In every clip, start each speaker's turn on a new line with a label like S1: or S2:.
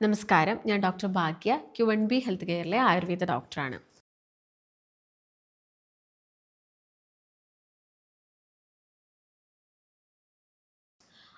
S1: നമസ്കാരം. ഞാൻ doctor Bhagya Q N B health കെയറിലെ Ayurveda ഡോക്ടറാണ്.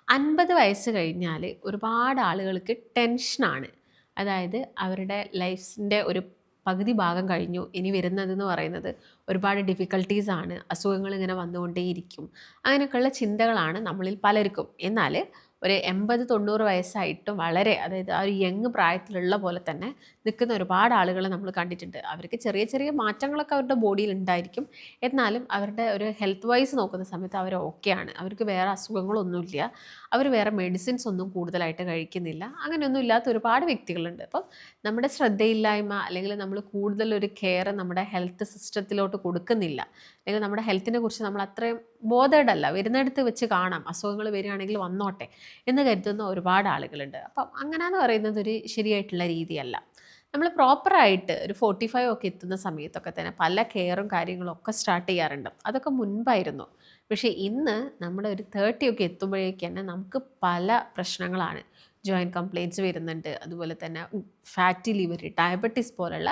S1: അൻപത് വയസ്സ് കഴിഞ്ഞാൽ ഒരുപാട് ആളുകൾക്ക് ടെൻഷനാണ്. അതായത് അവരുടെ ലൈഫിന്റെ ഒരു പകുതി ഭാഗം കഴിഞ്ഞു ഇനി വരുന്നതെന്ന് പറയുന്നത് ഒരുപാട് ഡിഫിക്കൽട്ടീസാണ് അസുഖങ്ങൾ ഇങ്ങനെ വന്നുകൊണ്ടേയിരിക്കും. അങ്ങനെയൊക്കെയുള്ള ചിന്തകളാണ് നമ്മളിൽ പലർക്കും. എന്നാൽ ഒരു എൺപത് തൊണ്ണൂറ് വയസ്സായിട്ടും വളരെ അതായത് ആ ഒരു യങ് പ്രായത്തിലുള്ള പോലെ തന്നെ നിൽക്കുന്ന ഒരുപാട് ആളുകളെ നമ്മൾ കണ്ടിട്ടുണ്ട്. അവർക്ക് ചെറിയ ചെറിയ മാറ്റങ്ങളൊക്കെ അവരുടെ ബോഡിയിൽ ഉണ്ടായിരിക്കും. എന്നാലും അവരുടെ ഒരു ഹെൽത്ത് വൈസ് നോക്കുന്ന സമയത്ത് അവർ ഓക്കെയാണ് അവർക്ക് വേറെ അസുഖങ്ങളൊന്നുമില്ല. അവർ വേറെ മെഡിസിൻസ് ഒന്നും കൂടുതലായിട്ട് കഴിക്കുന്നില്ല. അങ്ങനെയൊന്നും ഇല്ലാത്ത ഒരുപാട് വ്യക്തികളുണ്ട്. അപ്പം നമ്മുടെ ശ്രദ്ധയില്ലായ്മ അല്ലെങ്കിൽ നമ്മൾ കൂടുതൽ ഒരു കെയർ നമ്മുടെ ഹെൽത്ത് സിസ്റ്റത്തിലോട്ട് കൊടുക്കുന്നില്ല. അല്ലെങ്കിൽ നമ്മുടെ ഹെൽത്തിനെ കുറിച്ച് നമ്മൾ അത്രയും ബോധേഡല്ല വരുന്നിടത്ത് വെച്ച് കാണാം. അസുഖങ്ങൾ വരികയാണെങ്കിൽ വന്നോട്ടെ. എന്ന് കരുതുന്ന ഒരുപാട് ആളുകളുണ്ട്. അപ്പം അങ്ങനെയെന്ന് പറയുന്നത് ഒരു ശരിയായിട്ടുള്ള രീതിയല്ല. നമ്മൾ പ്രോപ്പറായിട്ട് ഒരു ഫോർട്ടി ഫൈവ് ഒക്കെ എത്തുന്ന സമയത്തൊക്കെ തന്നെ പല കെയറും കാര്യങ്ങളും ഒക്കെ സ്റ്റാർട്ട് ചെയ്യാറുണ്ട്. അതൊക്കെ മുൻപായിരുന്നു. പക്ഷേ ഇന്ന് നമ്മൾ ഒരു തേർട്ടി ഒക്കെ എത്തുമ്പോഴേക്ക് തന്നെ നമുക്ക് പല പ്രശ്നങ്ങളാണ്. ജോയിന്റ് കംപ്ലയിന്റ്സ് വരുന്നുണ്ട്. അതുപോലെ തന്നെ ഫാറ്റി ലിവർ ഡയബറ്റിസ് പോലുള്ള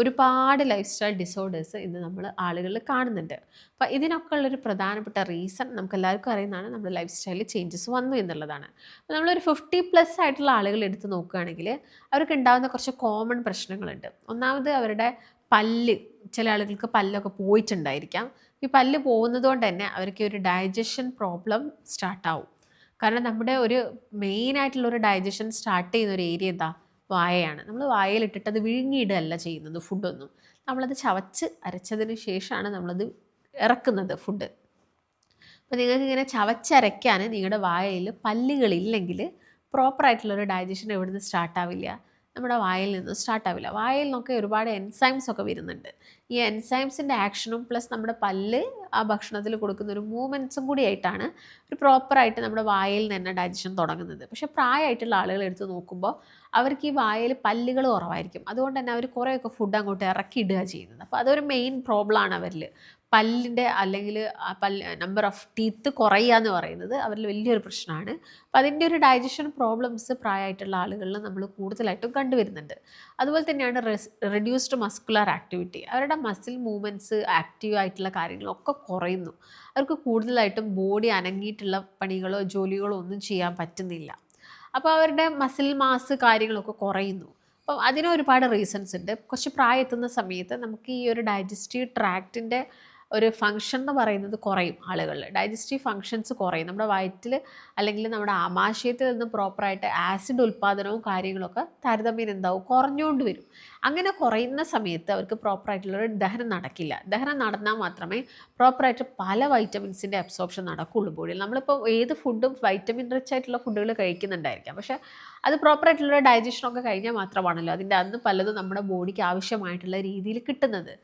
S1: ഒരുപാട് ലൈഫ് സ്റ്റൈൽ ഡിസോർഡേഴ്സ് ഇന്ന് നമ്മൾ ആളുകളിൽ കാണുന്നുണ്ട്. അപ്പോൾ ഇതിനൊക്കെ ഉള്ളൊരു പ്രധാനപ്പെട്ട റീസൺ നമുക്ക് എല്ലാവർക്കും അറിയുന്നതാണ് നമ്മുടെ ലൈഫ് സ്റ്റൈലിൽ ചേഞ്ചസ് വന്നു എന്നുള്ളതാണ്. അപ്പോൾ നമ്മളൊരു ഫിഫ്റ്റി പ്ലസ് ആയിട്ടുള്ള ആളുകൾ എടുത്ത് നോക്കുകയാണെങ്കിൽ അവർക്ക് ഉണ്ടാകുന്ന കുറച്ച് കോമൺ പ്രശ്നങ്ങളുണ്ട്. ഒന്നാമത് അവരുടെ പല്ല് ചില ആളുകൾക്ക് പല്ലൊക്കെ പോയിട്ടുണ്ടായിരിക്കാം. ഈ പല്ല് പോകുന്നതുകൊണ്ട് തന്നെ അവർക്ക് ഒരു ഡൈജഷൻ പ്രോബ്ലം സ്റ്റാർട്ടാവും കാരണം നമ്മുടെ ഒരു മെയിൻ ആയിട്ടുള്ള ഒരു ഡൈജഷൻ സ്റ്റാർട്ട് ചെയ്യുന്ന ഒരു ഏരിയ എന്താ? വായയാണ്. നമ്മൾ വായയിലിട്ടിട്ട് അത് വിഴുങ്ങിയിടുകയല്ല ചെയ്യുന്നത് ഫുഡൊന്നും നമ്മളത് ചവച്ച് അരച്ചതിന് ശേഷമാണ് നമ്മളത് ഇറക്കുന്നത് ഫുഡ് അപ്പോൾ നിങ്ങൾക്ക് ഇങ്ങനെ ചവച്ചരയ്ക്കാൻ നിങ്ങളുടെ വായയിൽ പല്ലുകളില്ലെങ്കിൽ പ്രോപ്പറായിട്ടുള്ളൊരു ഡൈജഷൻ എവിടുന്ന് സ്റ്റാർട്ടാവില്ല നമ്മുടെ വായിൽ നിന്ന് സ്റ്റാർട്ടാവില്ല വായിൽ നിന്നൊക്കെ ഒരുപാട് എൻസൈംസ് ഒക്കെ വരുന്നുണ്ട്. ഈ എൻസൈംസിന്റെ ആക്ഷനും പ്ലസ് നമ്മുടെ പല്ല് ആ ഭക്ഷണത്തിൽ കൊടുക്കുന്ന ഒരു മൂവ്മെന്റ്സും കൂടി ആയിട്ടാണ് ഒരു പ്രോപ്പറായിട്ട് നമ്മുടെ വായിൽ തന്നെ ഡൈജഷൻ തുടങ്ങുന്നത്. പക്ഷേ പ്രായമായിട്ടുള്ള ആളുകൾ എടുത്ത് നോക്കുമ്പോൾ അവർക്ക് ഈ വായിൽ പല്ലുകൾ കുറവായിരിക്കും. അതുകൊണ്ട് തന്നെ അവർ കുറേയൊക്കെ ഫുഡ് അങ്ങോട്ട് ഇറക്കി ഇടുക ചെയ്യുന്നത്. അപ്പോൾ അതൊരു മെയിൻ പ്രോബ്ലമാണ് അവരിൽ പല്ലിന്റെ അല്ലെങ്കിൽ പല്ല് നമ്പർ ഓഫ് ടീത്ത് കുറയുക എന്ന് പറയുന്നത് അവരിൽ വലിയൊരു പ്രശ്നമാണ്. അപ്പം അതിന്റെ ഒരു ഡൈജഷൻ പ്രോബ്ലംസ് പ്രായമായിട്ടുള്ള ആളുകളിൽ നമ്മൾ കൂടുതലായിട്ടും കണ്ടുവരുന്നുണ്ട്. അതുപോലെ തന്നെയാണ് റെഡ്യൂസ്ഡ് മസ്കുലർ ആക്ടിവിറ്റി അവരുടെ മസിൽ മൂവ്മെന്റ്സ് ആക്റ്റീവ് ആയിട്ടുള്ള കാര്യങ്ങളൊക്കെ കുറയുന്നു. അവർക്ക് കൂടുതലായിട്ടും ബോഡി അനങ്ങിയിട്ടുള്ള പണികളോ ജോലികളോ ഒന്നും ചെയ്യാൻ പറ്റുന്നില്ല. അപ്പോൾ അവരുടെ മസിൽ മാസ് കാര്യങ്ങളൊക്കെ കുറയുന്നു. അപ്പം അതിന് ഒരുപാട് റീസൺസ് ഉണ്ട്. കുറച്ച് പ്രായം എത്തുന്ന സമയത്ത് നമുക്ക് ഈ ഒരു ഡൈജസ്റ്റീവ് ട്രാക്റ്റിന്റെ ഒരു ഫങ്ഷൻ എന്ന് പറയുന്നത് കുറയും ആളുകളിൽ ഡൈജസ്റ്റീവ് ഫങ്ഷൻസ് കുറയും. നമ്മുടെ വയറ്റിൽ അല്ലെങ്കിൽ നമ്മുടെ ആമാശയത്തിൽ നിന്ന് പ്രോപ്പറായിട്ട് ആസിഡ് ഉൽപ്പാദനവും കാര്യങ്ങളൊക്കെ താരതമ്യം എന്താവും? കുറഞ്ഞുകൊണ്ട് വരും. അങ്ങനെ കുറയുന്ന സമയത്ത് അവർക്ക് പ്രോപ്പറായിട്ടുള്ളൊരു ദഹനം നടക്കില്ല. ദഹനം നടന്നാൽ മാത്രമേ പ്രോപ്പറായിട്ട് പല വൈറ്റമിൻസിന്റെ അബ്സോർപ്ഷൻ നടക്കുള്ളൂ. ബോഡിയിൽ നമ്മളിപ്പോൾ ഏത് ഫുഡും വൈറ്റമിൻ റിച്ച് ആയിട്ടുള്ള ഫുഡുകൾ കഴിക്കുന്നുണ്ടായിരിക്കാം. പക്ഷേ അത് പ്രോപ്പറായിട്ടുള്ള ഡൈജഷനൊക്കെ കഴിഞ്ഞാൽ മാത്രമാണല്ലോ അതിന്റെ അന്ന് പലതും നമ്മുടെ ബോഡിക്ക് ആവശ്യമായിട്ടുള്ള രീതിയിൽ കിട്ടുന്നത്.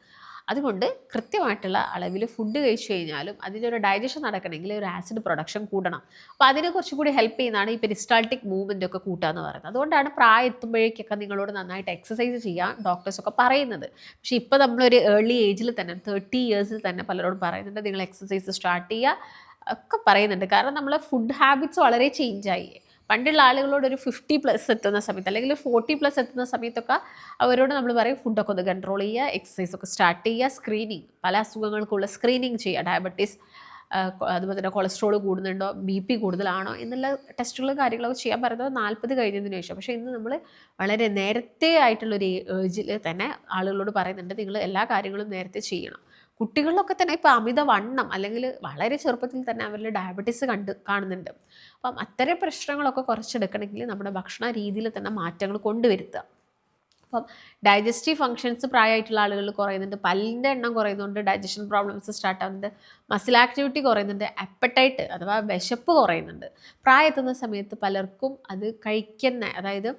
S1: അതുകൊണ്ട് കൃത്യമായിട്ടുള്ള അളവിൽ ഫുഡ് കഴിച്ചു കഴിഞ്ഞാലും അതിന്റെ ഒരു ഡൈജഷൻ നടക്കണമെങ്കിൽ ഒരു ആസിഡ് പ്രൊഡക്ഷൻ കൂടണം. അപ്പോൾ അതിനെ കുറച്ചും കൂടി ഹെൽപ്പ് ചെയ്യുന്നതാണ് ഈ പെരിസ്റ്റാൾട്ടിക് മൂവ്മെന്റ് ഒക്കെ കൂട്ടുക എന്ന് പറയുന്നത്. അതുകൊണ്ടാണ് പ്രായം എത്തുമ്പോഴേക്കൊക്കെ നിങ്ങളോട് നന്നായിട്ട് എക്സസൈസ് ചെയ്യാൻ ഡോക്ടേഴ്സൊക്കെ പറയുന്നത്. പക്ഷേ ഇപ്പോൾ നമ്മളൊരു ഏർലി ഏജിൽ തന്നെ തേർട്ടി ഇയേഴ്സിൽ തന്നെ പലരോടും പറയുന്നുണ്ട് നിങ്ങൾ എക്സസൈസ് സ്റ്റാർട്ട് ചെയ്യുക ഒക്കെ പറയുന്നുണ്ട്. കാരണം നമ്മളെ ഫുഡ് ഹാബിറ്റ്സ് വളരെ ചേഞ്ചായി പണ്ടുള്ള ആളുകളോട് ഒരു ഫിഫ്റ്റി പ്ലസ് എത്തുന്ന സമയത്ത് അല്ലെങ്കിൽ ഫോർട്ടി പ്ലസ് എത്തുന്ന സമയത്തൊക്കെ അവരോട് നമ്മൾ പറയും ഫുഡൊക്കെ ഒന്ന് കൺട്രോൾ ചെയ്യുക എക്സസൈസ് ഒക്കെ സ്റ്റാർട്ട് ചെയ്യുക സ്ക്രീനിങ് പല അസുഖങ്ങൾക്കുള്ള സ്ക്രീനിങ് ചെയ്യുക. ഡയബറ്റീസ് അതുപോലെ തന്നെ കൊളസ്ട്രോൾ കൂടുന്നുണ്ടോ ബി പി കൂടുതലാണോ എന്നുള്ള ടെസ്റ്റുകളും കാര്യങ്ങളൊക്കെ ചെയ്യാൻ പറയുന്നത് നാൽപ്പത് കഴിഞ്ഞതിന് ശേഷം. പക്ഷേ ഇന്ന് നമ്മൾ വളരെ നേരത്തെ ആയിട്ടുള്ളൊരു ഏജിൽ തന്നെ ആളുകളോട് പറയുന്നുണ്ട് നിങ്ങൾ എല്ലാ കാര്യങ്ങളും നേരത്തെ ചെയ്യണം. കുട്ടികളിലൊക്കെ തന്നെ ഇപ്പോൾ അമിത വണ്ണം അല്ലെങ്കിൽ വളരെ ചെറുപ്പത്തിൽ തന്നെ അവരിൽ ഡയബറ്റീസ് കണ്ട് കാണുന്നുണ്ട്. അപ്പം അത്തരം പ്രശ്നങ്ങളൊക്കെ കുറച്ചെടുക്കണമെങ്കിൽ നമ്മുടെ ഭക്ഷണ രീതിയിൽ തന്നെ മാറ്റങ്ങൾ കൊണ്ടുവരുത്തുക. അപ്പം ഡൈജസ്റ്റീവ് ഫങ്ഷൻസ് പ്രായമായിട്ടുള്ള ആളുകൾ കുറയുന്നുണ്ട്. പല്ലിന്റെ എണ്ണം കുറയുന്നുണ്ട്. ഡൈജഷൻ പ്രോബ്ലംസ് സ്റ്റാർട്ട് ആവുന്നുണ്ട്. മസിൽ ആക്ടിവിറ്റി കുറയുന്നുണ്ട്. അപ്പറ്റൈറ്റ് അഥവാ വിശപ്പ് കുറയുന്നുണ്ട്. പ്രായത്തുന്ന സമയത്ത് പലർക്കും അത് കഴിക്കുന്ന അതായത്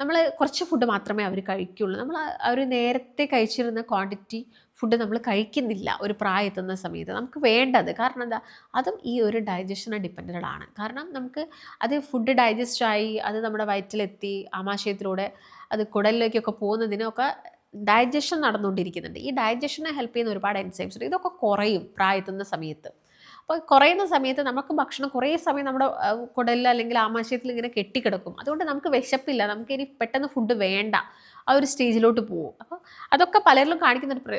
S1: നമ്മൾ കുറച്ച് ഫുഡ് മാത്രമേ അവർ കഴിക്കുള്ളൂ. നമ്മൾ അവർ നേരത്തെ കഴിച്ചിരുന്ന ക്വാണ്ടിറ്റി ഫുഡ് നമ്മൾ കഴിക്കുന്നില്ല ഒരു പ്രായത്തുന്ന സമയത്ത്. നമുക്ക് വേണ്ടത് കാരണം എന്താ? അതും ഈ ഒരു ഡൈജഷനെ ഡിപ്പെൻഡഡ് ആണ്. കാരണം നമുക്ക് അത് ഫുഡ് ഡൈജസ്റ്റ് ആയി അത് നമ്മുടെ വയറ്റിലെത്തി ആമാശയത്തിലൂടെ അത് കുടലിലേക്കൊക്കെ പോകുന്നതിനൊക്കെ ഡൈജഷൻ നടന്നുകൊണ്ടിരിക്കുന്നുണ്ട്. ഈ ഡൈജഷനെ ഹെൽപ്പ് ചെയ്യുന്ന ഒരുപാട് എൻസൈംസ് ഉണ്ട്. ഇതൊക്കെ കുറയും പ്രായത്തുന്ന സമയത്ത്. അപ്പോൾ കുറയുന്ന സമയത്ത് നമുക്ക് ഭക്ഷണം കുറേ സമയം നമ്മുടെ കുടലിൽ അല്ലെങ്കിൽ ആമാശയത്തിൽ ഇങ്ങനെ കെട്ടിക്കിടക്കും. അതുകൊണ്ട് നമുക്ക് വിശപ്പില്ല. നമുക്ക് ഇനി പെട്ടെന്ന് ഫുഡ് വേണ്ട. ആ ഒരു സ്റ്റേജിലോട്ട് പോകും അപ്പോൾ അതൊക്കെ പലരിലും കാണിക്കുന്ന ഒരു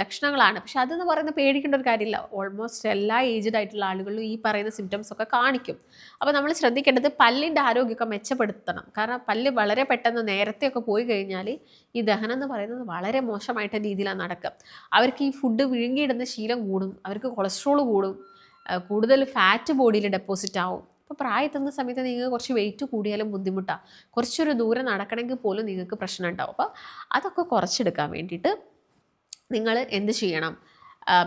S1: ലക്ഷണങ്ങളാണ്. പക്ഷെ അതെന്ന് പറയുന്ന പേടിക്കേണ്ട ഒരു കാര്യമില്ല. ഓൾമോസ്റ്റ് എല്ലാ ഏജ്ഡ് ആയിട്ടുള്ള ആളുകളിലും ഈ പറയുന്ന സിംറ്റംസ് ഒക്കെ കാണിക്കും. അപ്പോൾ നമ്മൾ ശ്രദ്ധിക്കേണ്ടത് പല്ലിന്റെ ആരോഗ്യമൊക്കെ മെച്ചപ്പെടുത്തണം. കാരണം പല്ല് വളരെ പെട്ടെന്ന് നേരത്തെയൊക്കെ പോയി കഴിഞ്ഞാൽ ഈ ദഹനം എന്ന് പറയുന്നത് വളരെ മോശമായിട്ട രീതിയിലാണ് നടക്കുക. അവർക്ക് ഈ ഫുഡ് വിഴുങ്ങിയിടുന്ന ശീലം കൂടും. അവർക്ക് കൊളസ്ട്രോൾ കൂടും. കൂടുതൽ ഫാറ്റ് ബോഡിയിൽ ഡെപ്പോസിറ്റ് ആവും. ഇപ്പോൾ പ്രായത്തുന്ന സമയത്ത് നിങ്ങൾക്ക് കുറച്ച് വെയിറ്റ് കൂടിയാലും ബുദ്ധിമുട്ടാണ് കുറച്ചൊരു ദൂരം നടക്കണമെങ്കിൽ പോലും നിങ്ങൾക്ക് പ്രശ്നം ഉണ്ടാവും. അപ്പോൾ അതൊക്കെ കുറച്ചെടുക്കാൻ വേണ്ടിയിട്ട് നിങ്ങൾ എന്ത് ചെയ്യണം?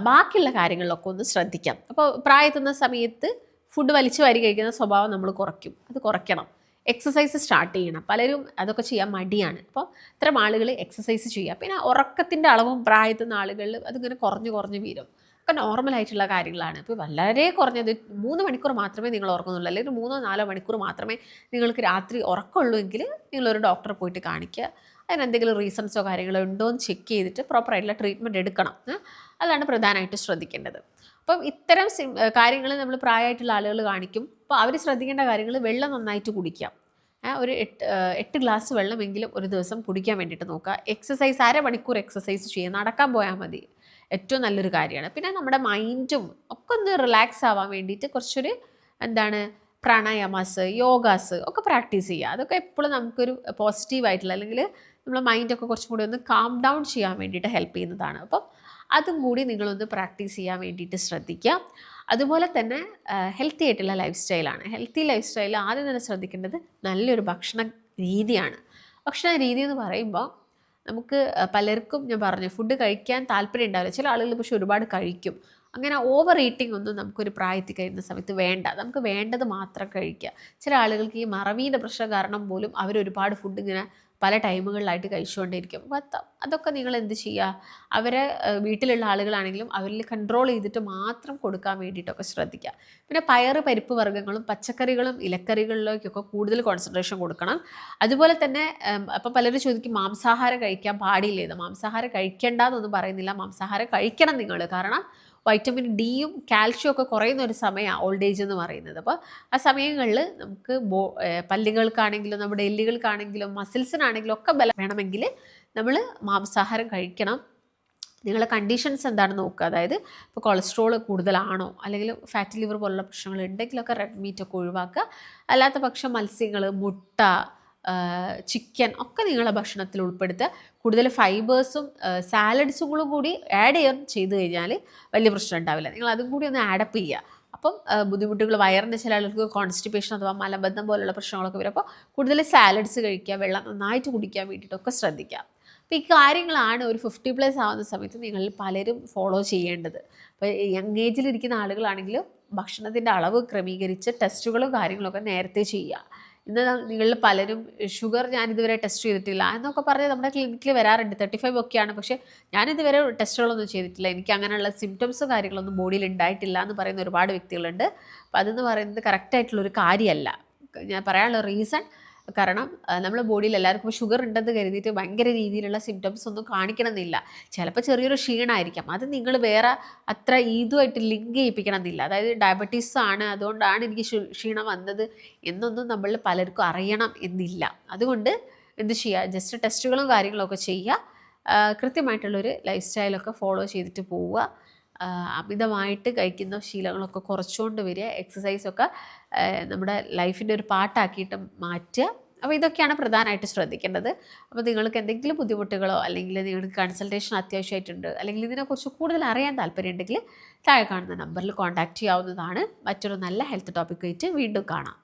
S1: ബാക്കിയുള്ള കാര്യങ്ങളിലൊക്കെ ഒന്ന് ശ്രദ്ധിക്കാം. അപ്പോൾ പ്രായത്തുന്ന സമയത്ത് ഫുഡ് വലിച്ചു വാരി കഴിക്കുന്ന സ്വഭാവം നമ്മൾ കുറയ്ക്കും. അത് കുറയ്ക്കണം. എക്സസൈസ് സ്റ്റാർട്ട് ചെയ്യണം. പലരും അതൊക്കെ ചെയ്യാൻ മടിയാണ്. അപ്പോൾ ഇത്തരം ആളുകൾ എക്സസൈസ് ചെയ്യുക. പിന്നെ ഉറക്കത്തിന്റെ അളവും പ്രായത്തുന്ന ആളുകളിൽ അതിങ്ങനെ കുറഞ്ഞു കുറഞ്ഞു വീരും ഒക്കെ നോർമൽ ആയിട്ടുള്ള കാര്യങ്ങളാണ്. ഇപ്പോൾ വളരെ കുറഞ്ഞത് മൂന്ന് മണിക്കൂർ മാത്രമേ നിങ്ങൾ ഉറങ്ങുന്നുള്ളൂ. അല്ലെങ്കിൽ മൂന്നോ നാലോ മണിക്കൂർ മാത്രമേ നിങ്ങൾക്ക് രാത്രി ഉറക്കമുള്ളൂ എങ്കിൽ നിങ്ങളൊരു ഡോക്ടറെ പോയിട്ട് കാണിക്കുക. അതിനെന്തെങ്കിലും റീസൺസോ കാര്യങ്ങളോ ഉണ്ടോ എന്ന് ചെക്ക് ചെയ്തിട്ട് പ്രോപ്പറായിട്ടുള്ള ട്രീറ്റ്മെന്റ് എടുക്കണം. അതാണ് പ്രധാനമായിട്ട് ശ്രദ്ധിക്കേണ്ടത്. അപ്പം ഇത്തരം കാര്യങ്ങൾ നമ്മൾ പ്രായമായിട്ടുള്ള ആളുകൾ കാണിക്കും. അപ്പോൾ അവർ ശ്രദ്ധിക്കേണ്ട കാര്യങ്ങൾ വെള്ളം നന്നായിട്ട് കുടിക്കാം. ഒരു എട്ട് എട്ട് ഗ്ലാസ് വെള്ളമെങ്കിലും ഒരു ദിവസം കുടിക്കാൻ വേണ്ടിയിട്ട് നോക്കുക. എക്സസൈസ് അരമണിക്കൂർ എക്സസൈസ് ചെയ്യുക നടക്കാൻ പോയാൽ മതി. ഏറ്റവും നല്ലൊരു കാര്യമാണ്. പിന്നെ നമ്മുടെ മൈൻഡും ഒക്കെ ഒന്ന് റിലാക്സ് ആവാൻ വേണ്ടിയിട്ട് കുറച്ചൊരു എന്താണ് പ്രാണായാമാസ് യോഗാസ് ഒക്കെ പ്രാക്ടീസ് ചെയ്യുക. അതൊക്കെ എപ്പോഴും നമുക്കൊരു പോസിറ്റീവായിട്ടുള്ള അല്ലെങ്കിൽ നമ്മുടെ മൈൻഡൊക്കെ കുറച്ചും കൂടി ഒന്ന് കാം ഡൗൺ ചെയ്യാൻ വേണ്ടിയിട്ട് ഹെൽപ്പ് ചെയ്യുന്നതാണ്. അപ്പം അതും കൂടി നിങ്ങളൊന്ന് പ്രാക്ടീസ് ചെയ്യാൻ വേണ്ടിയിട്ട് ശ്രദ്ധിക്കുക. അതുപോലെ തന്നെ ഹെൽത്തി ആയിട്ടുള്ള ലൈഫ് സ്റ്റൈലാണ് ഹെൽത്തി ലൈഫ് സ്റ്റൈൽ ആദ്യം തന്നെ ശ്രദ്ധിക്കേണ്ടത് നല്ലൊരു ഭക്ഷണ രീതിയാണ്. ഭക്ഷണ രീതി എന്ന് പറയുമ്പോൾ നമുക്ക് പലർക്കും ഞാൻ പറഞ്ഞു ഫുഡ് കഴിക്കാൻ താല്പര്യം ഉണ്ടാവില്ല. ചില ആളുകൾ പക്ഷെ ഒരുപാട് കഴിക്കും. അങ്ങനെ ഓവർ ഈറ്റിംഗ് ഒന്നും നമുക്കൊരു പ്രായത്തിൽ കഴിയുന്ന സമയത്ത് വേണ്ട. നമുക്ക് വേണ്ടത് മാത്രം കഴിക്കുക. ചില ആളുകൾക്ക് ഈ മറവീന്റെ പ്രശ്നം കാരണം പോലും അവർ ഒരുപാട് ഫുഡ് ഇങ്ങനെ പല ടൈമുകളിലായിട്ട് കഴിച്ചുകൊണ്ടിരിക്കും. അപ്പം അതൊക്കെ നിങ്ങൾ എന്ത് ചെയ്യുക? അവരെ വീട്ടിലുള്ള ആളുകളാണെങ്കിലും അവരിൽ കൺട്രോൾ ചെയ്തിട്ട് മാത്രം കൊടുക്കാൻ വേണ്ടിയിട്ടൊക്കെ ശ്രദ്ധിക്കുക. പിന്നെ പയർ പരിപ്പ് വർഗങ്ങളും പച്ചക്കറികളും ഇലക്കറികളിലേക്കൊക്കെ കൂടുതൽ കോൺസെൻട്രേഷൻ കൊടുക്കണം. അതുപോലെ തന്നെ അപ്പം പലരും ചോദിക്കും മാംസാഹാരം കഴിക്കാൻ പാടില്ലേ? മാംസാഹാരം കഴിക്കേണ്ട എന്നൊന്നും പറയുന്നില്ല. മാംസാഹാരം കഴിക്കണം നിങ്ങൾ. കാരണം വൈറ്റമിൻ ഡിയും കാൽഷ്യം ഒക്കെ കുറയുന്ന ഒരു സമയമാണ് ഓൾഡ് ഏജ് എന്ന് പറയുന്നത്. അപ്പോൾ ആ സമയങ്ങളിൽ നമുക്ക് ബോ പല്ലുകൾക്കാണെങ്കിലും നമ്മുടെ എല്ലുകൾക്കാണെങ്കിലും മസിൽസിനാണെങ്കിലും ഒക്കെ ബലം വേണമെങ്കിൽ നമ്മൾ മാംസാഹാരം കഴിക്കണം. നിങ്ങളുടെ കണ്ടീഷൻസ് എന്താണെന്ന് നോക്കുക. അതായത് ഇപ്പോൾ കൊളസ്ട്രോൾ കൂടുതലാണോ? അല്ലെങ്കിൽ ഫാറ്റ് ലിവർ പോലുള്ള പ്രശ്നങ്ങൾ ഉണ്ടെങ്കിലൊക്കെ റെഡ് മീറ്റ് ഒക്കെ ഒഴിവാക്കുക. അല്ലാത്ത പക്ഷം മത്സ്യങ്ങൾ മുട്ട ചിക്കൻ ഒക്കെ നിങ്ങളെ ഭക്ഷണത്തിൽ ഉൾപ്പെടുത്തുക. കൂടുതൽ ഫൈബേഴ്സും സാലഡ്സുകളും കൂടി ആഡ് ചെയ്യാൻ ചെയ്ത് കഴിഞ്ഞാൽ വലിയ പ്രശ്നം ഉണ്ടാവില്ല. നിങ്ങൾ അതും കൂടി ഒന്ന് ആഡപ്പ് ചെയ്യുക. അപ്പം ബുദ്ധിമുട്ടുകൾ വയറിന്റെ ചില ആളുകൾക്ക് കോൺസ്റ്റിപ്പേഷൻ അഥവാ മലബന്ധം പോലുള്ള പ്രശ്നങ്ങളൊക്കെ വരും. അപ്പോൾ കൂടുതൽ സാലഡ്സ് കഴിക്കുക വെള്ളം നന്നായിട്ട് കുടിക്കാൻ വേണ്ടിയിട്ടൊക്കെ ശ്രദ്ധിക്കുക. അപ്പോൾ ഈ കാര്യങ്ങളാണ് ഒരു ഫിഫ്റ്റി പ്ലസ് ആവുന്ന സമയത്ത് നിങ്ങൾ പലരും ഫോളോ ചെയ്യേണ്ടത്. അപ്പോൾ യങ് ഏജിലിരിക്കുന്ന ആളുകളാണെങ്കിലും ഭക്ഷണത്തിന്റെ അളവ് ക്രമീകരിച്ച് ടെസ്റ്റുകളും കാര്യങ്ങളൊക്കെ നേരത്തെ ചെയ്യുക. ഇന്ന് നിങ്ങളിൽ പലരും ഷുഗർ ഞാൻ ഇതുവരെ ടെസ്റ്റ് ചെയ്തിട്ടില്ല എന്നൊക്കെ പറഞ്ഞ് നമ്മുടെ ക്ലിനിക്കിൽ വരാറുണ്ട്. തേർട്ടി ഫൈവ് ഒക്കെയാണ്. പക്ഷേ ഞാനിതുവരെ ടെസ്റ്റുകളൊന്നും ചെയ്തിട്ടില്ല. എനിക്ക് അങ്ങനെയുള്ള സിംറ്റംസും കാര്യങ്ങളൊന്നും ബോഡിയിൽ ഉണ്ടായിട്ടില്ല എന്ന് പറയുന്ന ഒരുപാട് വ്യക്തികളുണ്ട്. അപ്പം അതെന്ന് പറയുന്നത് കറക്റ്റായിട്ടുള്ളൊരു കാര്യമല്ല ഞാൻ പറയാനുള്ള റീസൺ കാരണം നമ്മുടെ ബോഡിയിൽ എല്ലാവർക്കും ഷുഗർ ഉണ്ടെന്ന് കരുതിയിട്ട് ഭയങ്കര രീതിയിലുള്ള സിംറ്റംസ് ഒന്നും കാണിക്കണമെന്നില്ല. ചിലപ്പോൾ ചെറിയൊരു ക്ഷീണമായിരിക്കാം അത് നിങ്ങൾ വേറെ അത്ര ഇതുമായിട്ട് ലിങ്ക് ചെയ്യിപ്പിക്കണമെന്നില്ല. അതായത് ഡയബറ്റീസ് ആണ് അതുകൊണ്ടാണ് എനിക്ക് ക്ഷീണം വന്നത് എന്നൊന്നും നമ്മൾ പലർക്കും അറിയണം എന്നില്ല. അതുകൊണ്ട് എന്ത് ചെയ്യുക ജസ്റ്റ് ടെസ്റ്റുകളും കാര്യങ്ങളൊക്കെ ചെയ്യുക. കൃത്യമായിട്ടുള്ളൊരു ലൈഫ് സ്റ്റൈലൊക്കെ ഫോളോ ചെയ്തിട്ട് പോവുക. അമിതമായിട്ട് കഴിക്കുന്ന ശീലങ്ങളൊക്കെ കുറച്ചുകൊണ്ട് വരിക എക്സസൈസൊക്കെ നമ്മുടെ ലൈഫിന്റെ ഒരു പാട്ടാക്കിയിട്ട് മാറ്റുക. അപ്പോൾ ഇതൊക്കെയാണ് പ്രധാനമായിട്ട് ശ്രദ്ധിക്കേണ്ടത്. അപ്പോൾ നിങ്ങൾക്ക് എന്തെങ്കിലും ബുദ്ധിമുട്ടുകളോ അല്ലെങ്കിൽ നിങ്ങൾക്ക് കൺസൾട്ടേഷൻ അത്യാവശ്യമായിട്ടുണ്ട് അല്ലെങ്കിൽ ഇതിനെക്കുറിച്ച് കൂടുതൽ അറിയാൻ താല്പര്യമുണ്ടെങ്കിൽ താഴെ കാണുന്ന നമ്പറിൽ കോൺടാക്റ്റ് ചെയ്യാവുന്നതാണ്. മറ്റൊരു നല്ല ഹെൽത്ത് ടോപ്പിക്കായിട്ട് വീണ്ടും കാണാം.